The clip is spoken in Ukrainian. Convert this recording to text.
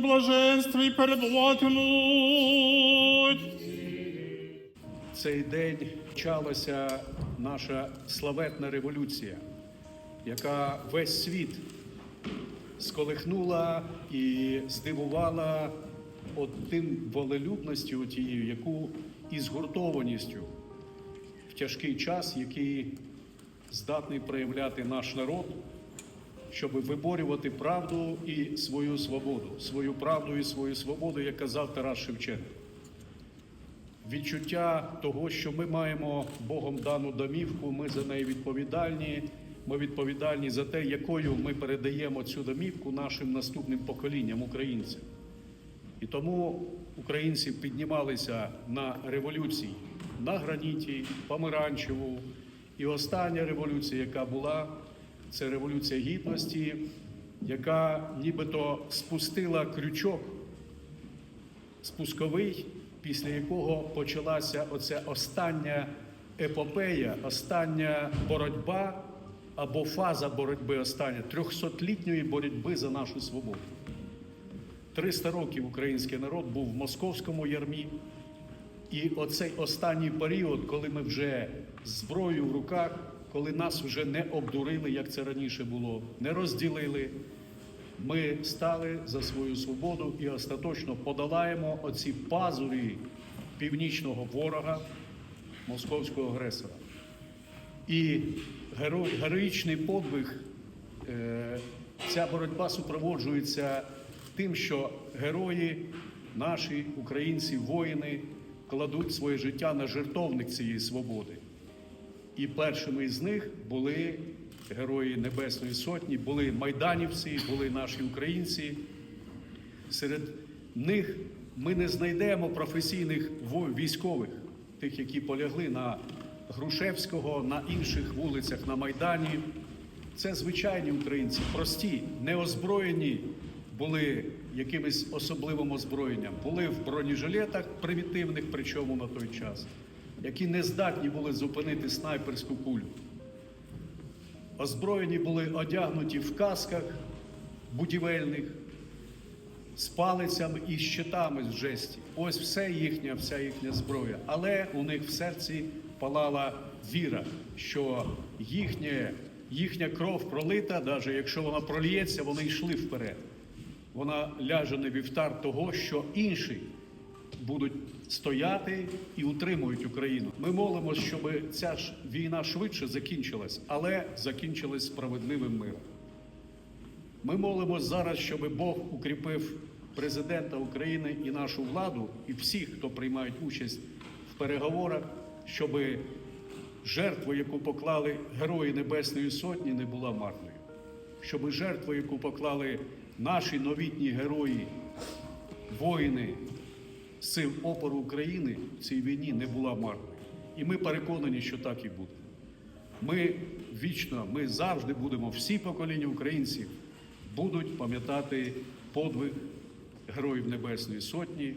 блаженстві перебуватимуть. цей день почалася наша славетна революція, яка весь світ сколихнула і здивувала от тим волелюбністю тією, яку і згуртованістю в тяжкий час, який здатний проявляти наш народ, щоб виборювати правду і свою свободу, свою правду і свою свободу, як казав Тарас Шевченко відчуття того, що ми маємо Богом дану домівку, ми за неї відповідальні. Ми відповідальні за те, якою ми передаємо цю домівку нашим наступним поколінням українцям. І тому українці піднімалися на революції на граніті, помаранчеву. І остання революція, яка була, це революція гідності, яка нібито спустила крючок спусковий, після якого почалася оця остання епопея, остання боротьба або фаза боротьби остання трьохсотлітньої боротьби за нашу свободу. 300 років український народ був в московському ярмі. І оцей останній період, коли ми вже з зброєю в руках, коли нас вже не обдурили, як це раніше було, не розділили, ми стали за свою свободу і остаточно подолаємо оці пазурі північного ворога, московського агресора. І геро- героїчний подвиг, е, ця боротьба супроводжується тим, що герої, наші українці, воїни кладуть своє життя на жертовник цієї свободи. І першими з них були герої Небесної Сотні, були майданівці, були наші українці. Серед них ми не знайдемо професійних військових, тих, які полягли на Грушевського, на інших вулицях на Майдані. Це звичайні українці, прості, неозброєні, були якимось особливим озброєнням, були в бронежилетах примітивних, причому на той час, які не здатні були зупинити снайперську кулю. Озброєні були одягнуті в касках будівельних, з палицями і щитами з жесті. Ось все їхня, вся їхня зброя. Але у них в серці палала віра, що їхнє, їхня кров пролита, навіть якщо вона проліється, вони йшли вперед. Вона ляже на вівтар того, що інші будуть стояти і утримують Україну. Ми молимося, щоб ця ж війна швидше закінчилась, але закінчилась справедливим миром. Ми молимося зараз, щоб Бог укріпив президента України і нашу владу, і всіх, хто приймають участь в переговорах, щоб жертва, яку поклали герої Небесної Сотні, не була марною. Щоб жертва, яку поклали наші новітні герої, воїни сил опору України в цій війні, не була марною. І ми переконані, що так і буде. Ми вічно, ми завжди будемо, всі покоління українців будуть пам'ятати подвиг Героїв Небесної Сотні.